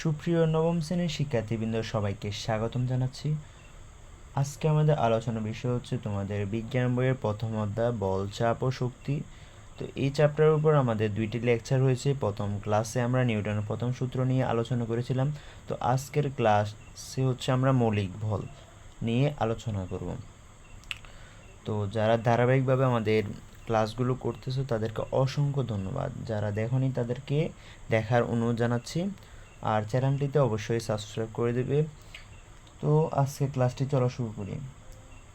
সুপ্রিয় নবম শ্রেণির শিক্ষার্থীবৃন্দ, সবাইকে স্বাগতম জানাচ্ছি। আজকে আমাদের আলোচনা বিষয় হচ্ছে তোমাদের বিজ্ঞান বইয়ের প্রথম অধ্যায়, বল, চাপ ও শক্তি। তো এই চ্যাপ্টারের উপর আমাদের দুইটি লেকচার হয়েছে। প্রথম ক্লাসে আমরা নিউটনের প্রথম সূত্র নিয়ে আলোচনা করেছিলাম। তো আজকের ক্লাসে হচ্ছে আমরা মৌলিক বল নিয়ে আলোচনা করব। তো যারা ধারাবাহিকভাবে আমাদের ক্লাসগুলো করতেছো, তাদেরকে অসংখ্য ধন্যবাদ। যারা দেখনি, তাদেরকে দেখার অনুরোধ জানাচ্ছি। আর চ্যানেলটিতে অবশ্যই সাবস্ক্রাইব করে দেবে। তো আজকে ক্লাসটি চলা শুরু করি।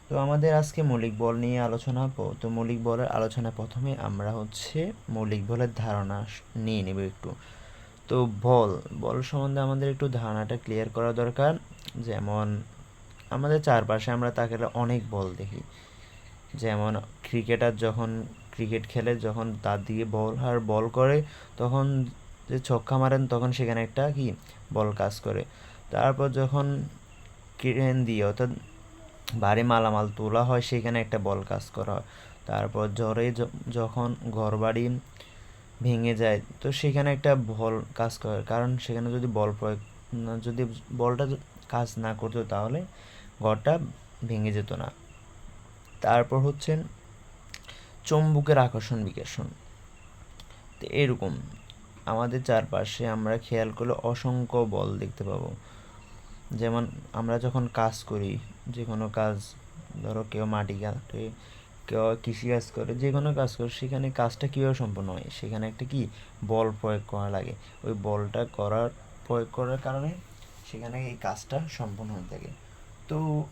তো আমাদের আজকে মৌলিক বল নিয়ে আলোচনা তো মৌলিক বলের আলোচনা প্রথমে আমরা হচ্ছে মৌলিক বলের ধারণা নিয়ে নেব একটু। তো বল বল সম্বন্ধে আমাদের একটু ধারণাটা ক্লিয়ার করা দরকার। যেমন আমাদের চারপাশে আমরা তাকালে অনেক বল দেখি। যেমন ক্রিকেটার যখন ক্রিকেট খেলে, যখন তার দিকে বল, আর বল করে, তখন যে ছক্কা মারেন তখন সেখানে একটা কি, বল কাজ করে। তারপর যখন ক্রেন দিয়ে অর্থাৎ ভারী মালামাল তোলা হয়, সেখানে একটা বল কাজ করা হয়। তারপর জ্বরে যখন ঘরবাড়ি ভেঙে যায়, তো সেখানে একটা বল কাজ করে। কারণ সেখানে যদি বল প্রয়োগ যদি বলটা কাজ না করতো তাহলে ঘরটা ভেঙে যেত না। তারপর হচ্ছে চুম্বকের আকর্ষণ বিকর্ষণ। তো এরকম। আমাদের চারপাশে আমরা খেয়াল করলে অসংখ্য বল দেখতে পাবো। যেমন আমরা যখন কাজ করি যে কোনো কাজ, ধরো কেউ মাটি কাটে, কেউ কৃষিকাজ করে যে কোনো কাজ করে, সেখানে কাজটা কীভাবে সম্পন্ন হয়? সেখানে একটা কি? বল প্রয়োগ করা লাগে। ওই বলটা করার, প্রয়োগ করার কারণে সেখানে এই কাজটা সম্পন্ন হয়ে থাকে। তো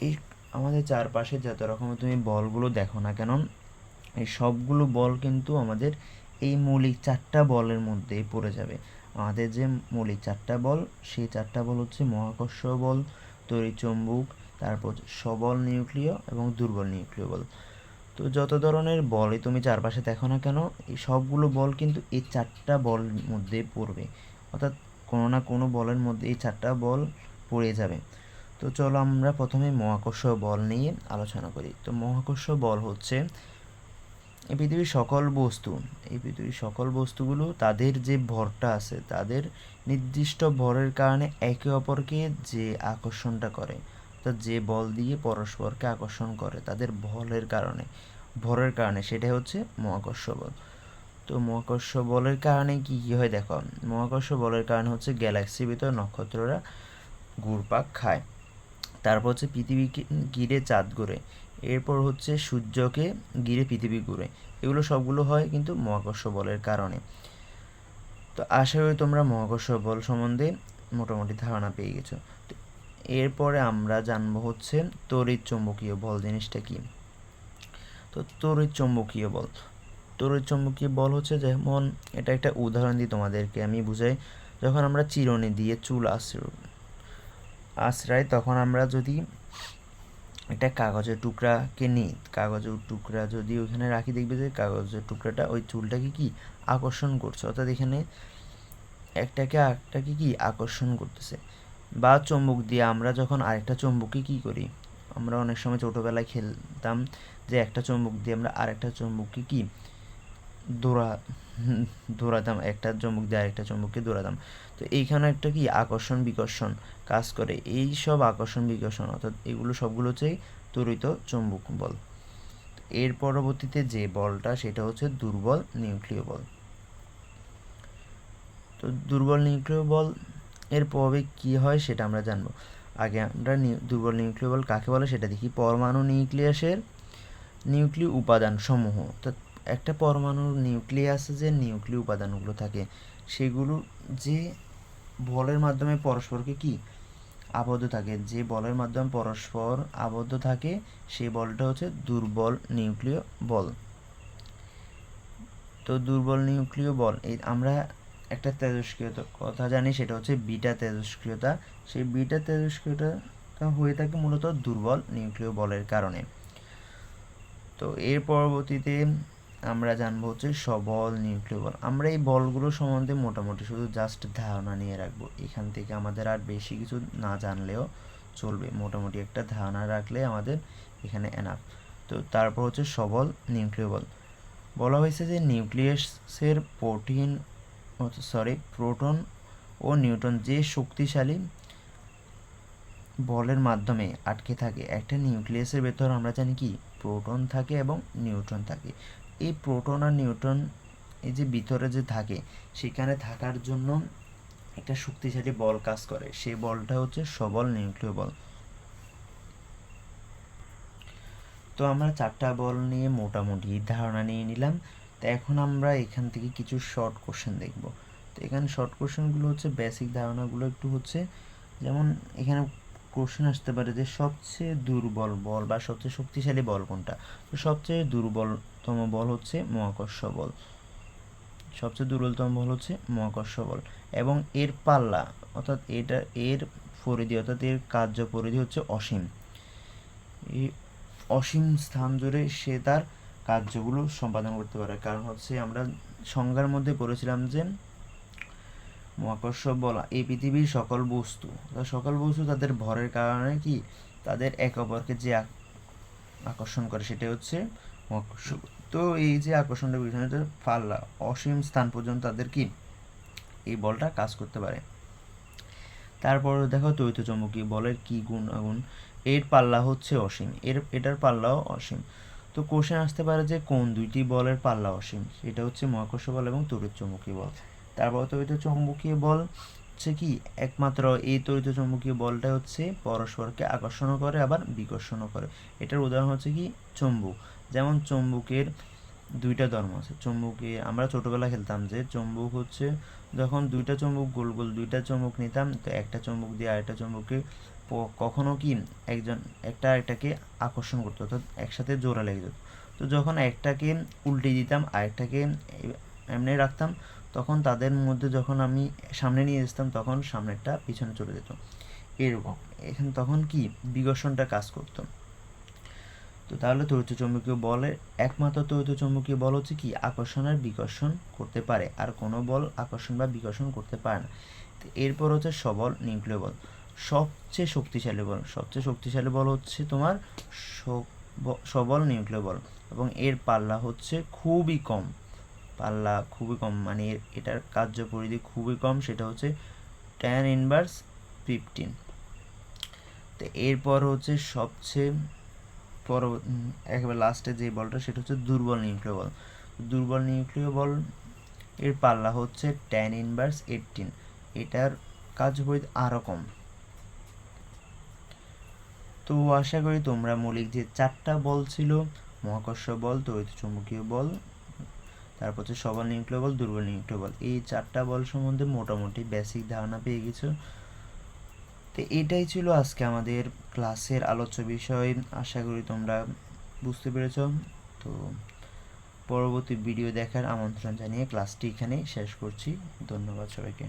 এই আমাদের চারপাশে যত রকমের তুমি বলগুলো দেখো না কেন, এই সবগুলো বল কিন্তু আমাদের এই মৌলিক চারটা বলের মধ্যেই পড়ে যাবে। আমাদের যে মৌলিক চারটা বল, সেই চারটা বল হচ্ছে মহাকর্ষ বল তড়িৎচুম্বক তারপর সবল নিউক্লিয় এবং দুর্বল নিউক্লিয় বল। তো যত ধরনের বলই তুমি চারপাশে দেখো না কেন, এই সবগুলো বল কিন্তু এই চারটা বল মধ্যে পড়বে। অর্থাৎ কোনো না কোনো বলের মধ্যে এই চারটা বল পড়ে যাবে। তো চলো আমরা প্রথমে মহাকর্ষ বল নিয়ে আলোচনা করি। তো মহাকর্ষ বল হচ্ছে এই পৃথিবীর সকল বস্তু, এই পৃথিবীর সকল বস্তুগুলো তাদের যে ভরটা আছে, তাদের নির্দিষ্ট ভরের কারণে একে অপরকে যে আকর্ষণটা করে, অর্থাৎ যে বল দিয়ে পরস্পরকে আকর্ষণ করে, তাদের বলের কারণে, ভরের কারণে, সেটাই হচ্ছে মহাকর্ষ বল। তো মহাকর্ষ বলের কারণে কি কি হয় দেখো, মহাকর্ষ বলের কারণে হচ্ছে গ্যালাক্সির ভিতর নক্ষত্ররা ঘুরপাক খায়। তারপর হচ্ছে পৃথিবীকে ঘিরে চাঁদ ঘুরে। এরপর হচ্ছে সূর্যকে ঘিরে পৃথিবী ঘুরে। এগুলো সবগুলো হয় কিন্তু মহাকর্ষ বলের কারণে। তো আশা করি তোমরা মহাকর্ষ বল সম্বন্ধে মোটামুটি ধারণা পেয়ে গেছো। তো এরপরে আমরা জানব হচ্ছে তড়িৎ চৌম্বকীয় বল জিনিসটা কি? তো তড়িৎ চৌম্বকীয় বল। তড়িৎ চৌম্বকীয় বল হচ্ছে যেমন এটা একটা উদাহরণ দিই তোমাদেরকে আমি বুঝাই। যখন আমরা চিরুনি দিয়ে চুল আশ্রয় আশ্রয় তখন আমরা যদি একটা কাগজের টুকরাকে নিই কাগজের টুকরা যদি ওইখানে রাখি দেখবে যে কাগজের টুকরাটা ওই চুলটাকে কি আকর্ষণ করছে? অর্থাৎ এখানে একটাকে আরেকটাকে কি আকর্ষণ করতেছে? বা চুম্বক দিয়ে আমরা যখন আরেকটা চুম্বককে কি করি? আমরা অনেক সময় ছোটোবেলায় খেলতাম যে একটা চুম্বক দিয়ে আমরা আরেকটা চুম্বককে কি দৌড়া দৌড়াতাম একটা চুম্বক দিয়ে, আরেকটা চুম্বককে দৌড়াতাম তো এইখানে একটা কি আকর্ষণ, বিকর্ষণ কাজ করে। এই সব আকর্ষণ, বিকর্ষণ অর্থাৎ এগুলো সবগুলো হচ্ছে তড়িৎ চৌম্বক বল। এর পরবর্তীতে যে বলটা, সেটা হচ্ছে দুর্বল নিউক্লিয় বল। তো দুর্বল নিউক্লিয় বল এর প্রভাবে কি হয় সেটা আমরা জানব। আগে আমরা দুর্বল নিউক্লিয় বল কাকে বলে সেটা দেখি। পরমাণু নিউক্লিয়াসের নিউক্লিয় উপাদান সমূহ অর্থাৎ একটা পরমাণুর নিউক্লিয়াসে যে নিউক্লিয় উপাদানগুলো থাকে, সেগুলো যে বলের মাধ্যমে পরস্পরকে কি আবদ্ধ থাকে, যে বলের মাধ্যমে পরস্পর আবদ্ধ থাকে, সেই বলটা হচ্ছে দুর্বল নিউক্লিয় বল। তো দুর্বল নিউক্লিয় বল, এই আমরা একটা তেজস্ক্রিয়তা কথা জানি, সেটা হচ্ছে বিটা তেজস্ক্রিয়তা। সেই বিটা তেজস্ক্রিয়তা হয়ে থাকে মূলত দুর্বল নিউক্লিয় বলের কারণে। তো এর পরবর্তীতে আমরা জানব হচ্ছে সবল নিউক্লিয় বল। আমরা এই বলগুলো সম্বন্ধে মোটামুটি শুধু জাস্ট ধারণা নিয়ে রাখব। এখান থেকে আমাদের আর বেশি কিছু না জানলেও চলবে। মোটামুটি একটা ধারণা রাখলে আমাদের এখানে এনাফ তো তারপর হচ্ছে সবল নিউক্লিয় বল। বলা হয়েছে যে নিউক্লিয়াসের প্রোটিন সরি প্রোটন ও নিউটন যে শক্তিশালী বলের মাধ্যমে আটকে থাকে, একটা নিউক্লিয়াসের ভেতর আমরা জানি কি? প্রোটন থাকে এবং নিউট্রন থাকে। এই প্রোটন আর নিউট্রন এই যে ভিতরে যে থাকে, সেখানে থাকার জন্য একটা শক্তিশালী বল কাজ করে। সেই বলটা হচ্ছে সবল নিউক্লিয় বল। তো আমরা চারটা বল নিয়ে মোটামুটি ধারণা নিয়ে নিলাম। তো এখন আমরা এখান থেকে কিছু শর্ট কোশ্চেন দেখব। তো এখানে শর্ট কোশ্চেনগুলো হচ্ছে বেসিক ধারণাগুলো একটু হচ্ছে, যেমন এখানে কোশ্চেন আসতে পারে যে সবচেয়ে দুর্বল বল বা সবচেয়ে শক্তিশালী বল কোনটা? তো সবচেয়ে দুর্বলতম বল হচ্ছে মহাকর্ষ বল। সবচেয়ে দুর্বলতম বল হচ্ছে মহাকর্ষ বল। এবং এর পাল্লা, অর্থাৎ এটা এর পরিধি, অর্থাৎ এর কার্য পরিধি হচ্ছে অসীম। এই অসীম স্থান জুড়ে সে তার কার্যগুলো সম্পাদন করতে পারে। কারণ হচ্ছে আমরা সংজ্ঞার মধ্যে পড়েছিলাম যে মহাকর্ষ বল এই পৃথিবীর সকল বস্তু। সকল বস্তু তাদের ভরের কারণে কি? তাদের এক অপরকে যে আকর্ষণ করে সেটা হচ্ছে তো এই যে আকর্ষণের পিছনে পাল্লা অসীম স্থান পর্যন্ত তাদের কি? এই বলটা কাজ করতে পারে। তারপর দেখো তৈত চৌম্বকীয় বলের কি গুণ আগুন? এর পাল্লা হচ্ছে অসীম। এর, এটার পাল্লাও অসীম। তো কোশ্চেন আসতে পারে যে কোন দুইটি বলের পাল্লা অসীম? সেটা হচ্ছে মহাকর্ষ বল এবং তড়িৎ চৌম্বকীয় বল। তারপর তড়িৎ চৌম্বকীয় বল হচ্ছে কি? একমাত্র এই তড়িৎ চৌম্বকীয় বলটা হচ্ছে পরস্পরকে আকর্ষণও করে, আবার বিকর্ষণও করে। এটার উদাহরণ হচ্ছে কি? চুম্বক। যেমন চুম্বকের দুইটা ধর্ম আছে। চুম্বকে আমরা ছোটবেলা খেলতাম যে, চুম্বক হচ্ছে যখন দুইটা চুম্বক গোল গোল দুইটা চুম্বক নিতাম, তো একটা চুম্বক দিয়ে আরেকটা চুম্বককে কখনো কি একজন, একটা আরেকটাকে আকর্ষণ করতো, অর্থাৎ একসাথে জোড়া লেগে যেত। তো যখন একটাকে উল্টে দিতাম, আরেকটাকে এমনি রাখতাম, তখন তাদের মধ্যে যখন আমি সামনে নিয়ে আসতাম, তখন সামনেরটা পিছনে চলে যেত। এরকম। এখানে তখন কি বিকর্ষণটা কাজ করতো। তো তাহলে তড়িৎ চৌম্বকীয় বলের একমাত্র তড়িৎ চৌম্বকীয় বল হচ্ছে কি? আকর্ষণ আর বিকর্ষণ করতে পারে। আর কোনো বল আকর্ষণ বা বিকর্ষণ করতে পারে না। এরপর হচ্ছে সবল নিউক্লিয় বল। সবচেয়ে শক্তিশালী বল। সবচেয়ে শক্তিশালী বল হচ্ছে তোমার সবল নিউক্লিয় বল। এবং এর পাল্লা হচ্ছে খুবই কম। পাল্লা খুবই কম। মানে এটার কার্য পরিধি খুবই কম। সেটা হচ্ছে ট্যান ইনভার্স ফিফটিন তো এরপর হচ্ছে সবচেয়ে পর একেবারে লাস্টে যে বলটা সেটা হচ্ছে দুর্বল নিউক্লিয় বল। দুর্বল নিউক্লিয় বল, এর পাল্লা হচ্ছে ট্যান ইনভার্স এইটিন এটার কাজ কার্যপরিধি আরও কম। তো আশা করি তোমরা মৌলিক যে চারটা বল ছিল, মহাকর্ষ বল, তড়িৎ চুম্বকীয় বল, তারপর হচ্ছে সবল নিউক্লিয় বল, দুর্বল নিউক্লিয় বল, এই চারটা বল সম্বন্ধে মোটামুটি বেসিক ধারণা পেয়ে গেছো। তো এটাই ছিল আজকে আমাদের ক্লাসের আলোচ্য বিষয়। আশা করি তোমরা বুঝতে পেরেছ। তো পরবর্তী ভিডিও দেখার আমন্ত্রণ জানিয়ে ক্লাসটি এখানে শেষ করছি। ধন্যবাদ সবাইকে।